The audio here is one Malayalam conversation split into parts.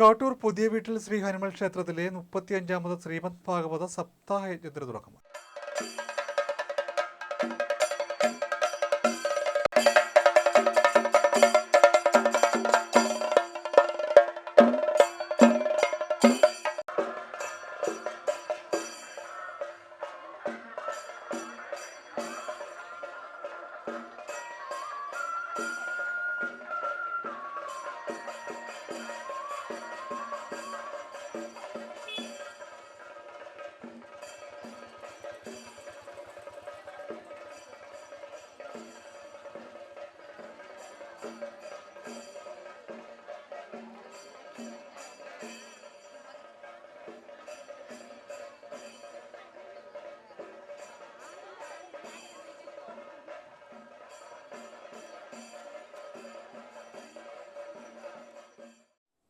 കാട്ടൂർ പുതിയ വീട്ടിൽ ശ്രീ ഹനുമൽ ക്ഷേത്രത്തിലെ മുപ്പത്തിയഞ്ചാമത് ശ്രീമദ് ഭാഗവത സപ്താഹ യജ്ഞത്തിന് തുടക്കമായി.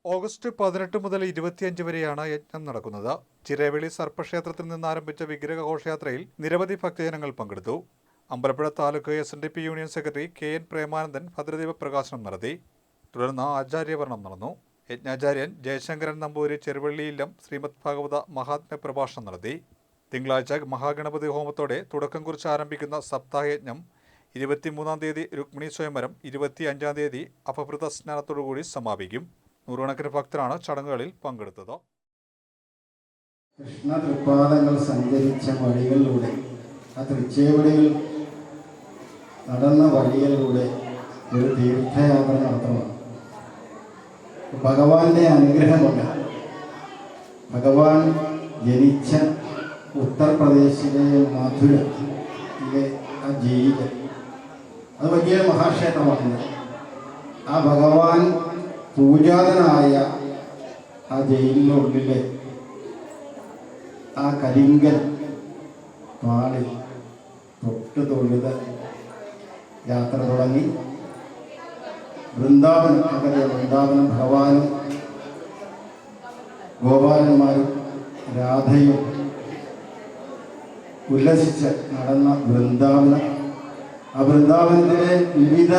ഓഗസ്റ്റ് പതിനെട്ട് മുതൽ ഇരുപത്തിയഞ്ച് വരെയാണ് യജ്ഞം നടക്കുന്നത്. ചിറേവിളി സർപ്പക്ഷേത്രത്തിൽ നിന്ന് ആരംഭിച്ച വിഗ്രഹ ഘോഷയാത്രയിൽ നിരവധി ഭക്തജനങ്ങൾ പങ്കെടുത്തു. Ambalappuzha taluk S N D P union secretary K N Premanandan ഭദ്രദീപ പ്രകാശനം നടത്തി. തുടർന്ന് ആചാര്യവർണം നടന്നു. യജ്ഞാചാര്യൻ ജയശങ്കരൻ നമ്പൂരി ചെറുവള്ളിയില്ലം ശ്രീമദ് ഭാഗവത മഹാത്മ്യ പ്രഭാഷണം നടത്തി. തിങ്കളാഴ്ച മഹാഗണപതി ഹോമത്തോടെ തുടക്കം കുറിച്ച് ആരംഭിക്കുന്ന സപ്താഹയജ്ഞം ഇരുപത്തിമൂന്നാം തീയതി രുക്മിണി സ്വയംവരം ഇരുപത്തി അഞ്ചാം തീയതി അപഭൃത സ്നാനത്തോടുകൂടി സമാപിക്കും. നൂറുകണക്കിന് ഭക്തരാണ് ചടങ്ങുകളിൽ പങ്കെടുത്തത്. കൃഷ്ണ തൃപ്പാദങ്ങൾ സഞ്ചരിച്ച വഴികളിലൂടെ ആ തൃച്ചേവടികൾ നടന്ന വഴികളിലൂടെ ഒരു തീർത്ഥയാത്ര നടത്തണം. ഭഗവാന്റെ അനുഗ്രഹമുണ്ട്. ഭഗവാൻ ജനിച്ച ഉത്തർപ്രദേശിലെ മധുരയിലെ ആ ജയിൽ അത് വലിയ മഹാക്ഷേത്രമാണ് ആ ഭഗവാൻ പൂജാതനായ ആ ജയിലിനുള്ളിലെ ആ കരിങ്കൽ പാളിൽ തൊട്ട് തൊഴുത് യാത്ര തുടങ്ങി. വൃന്ദാവനം അകലെ വൃന്ദാവനം ഭഗവാനും ഗോപാലന്മാരും രാധയും ഉല്ലസിച്ച് നടന്ന വൃന്ദാവനം. ആ വൃന്ദാവനത്തിലെ വിവിധ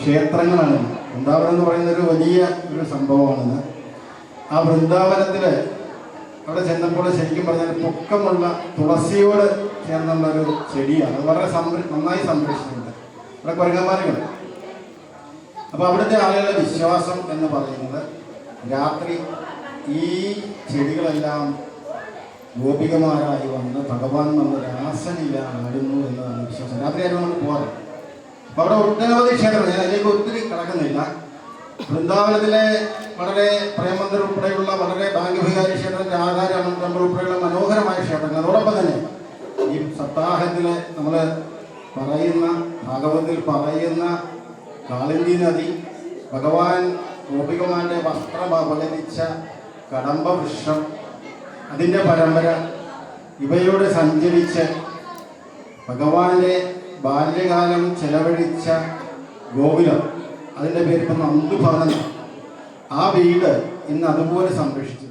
ക്ഷേത്രങ്ങളാണ്. വൃന്ദാവനം എന്ന് പറയുന്ന ഒരു വലിയ ഒരു സംഭവമാണിത്. ആ വൃന്ദാവനത്തിൽ അവിടെ ചെന്നപ്പോൾ ശരിക്കും പറഞ്ഞാൽ പൊക്കമുള്ള തുളസിയോട് ചേർന്നുള്ള ഒരു ചെടിയാണ്. അത് വളരെ സംര നന്നായി സംരക്ഷിച്ചിട്ടുണ്ട്. അവിടെ കുരങ്ങന്മാരുണ്ട്. അപ്പോൾ അവിടുത്തെ ആളുകളുടെ വിശ്വാസം എന്ന് പറയുന്നത് രാത്രി ഈ ചെടികളെല്ലാം ഗോപികമാരായി വന്ന് ഭഗവാൻ നമ്മൾ രാസലീല ആടുന്നു എന്നതാണ് വിശ്വാസം. രാത്രി ആരും നമ്മൾ പോകാറ് അപ്പൊ അവിടെ ഒട്ടനവധി ക്ഷേത്രങ്ങൾ ഞാൻ അതിലേക്ക് ഒത്തിരി കിടക്കുന്നില്ല. വൃന്ദാവനത്തിലെ വളരെ പ്രേമന്ദർ ഉൾപ്പെടെയുള്ള വളരെ ഭാഗ്യഭികാരി ക്ഷേത്രത്തിന്റെ ആധാരമാണ് ടെമ്പിൾ ഉൾപ്പെടെയുള്ള മനോഹരമായ ക്ഷേത്രങ്ങൾ. അതോടൊപ്പം തന്നെ ഈ സപ്താഹത്തിൽ നമ്മൾ പറയുന്ന ഭാഗവതത്തിൽ പറയുന്ന കാളിന്തി നദി ഭഗവാൻ ഗോപികമാരുടെ വസ്ത്രം അപകരിച്ച കടമ്പ വൃക്ഷം അതിന്റെ പരമ്പര ഇവയോട് സഞ്ചരിച്ച് ഭഗവാന്റെ ബാല്യകാലം ചെലവഴിച്ച ഗോകുലം. അതിന്റെ പേരിപ്പം ഭവനം ആ വീട് ഇന്ന് അതുപോലെ സംരക്ഷിച്ചു.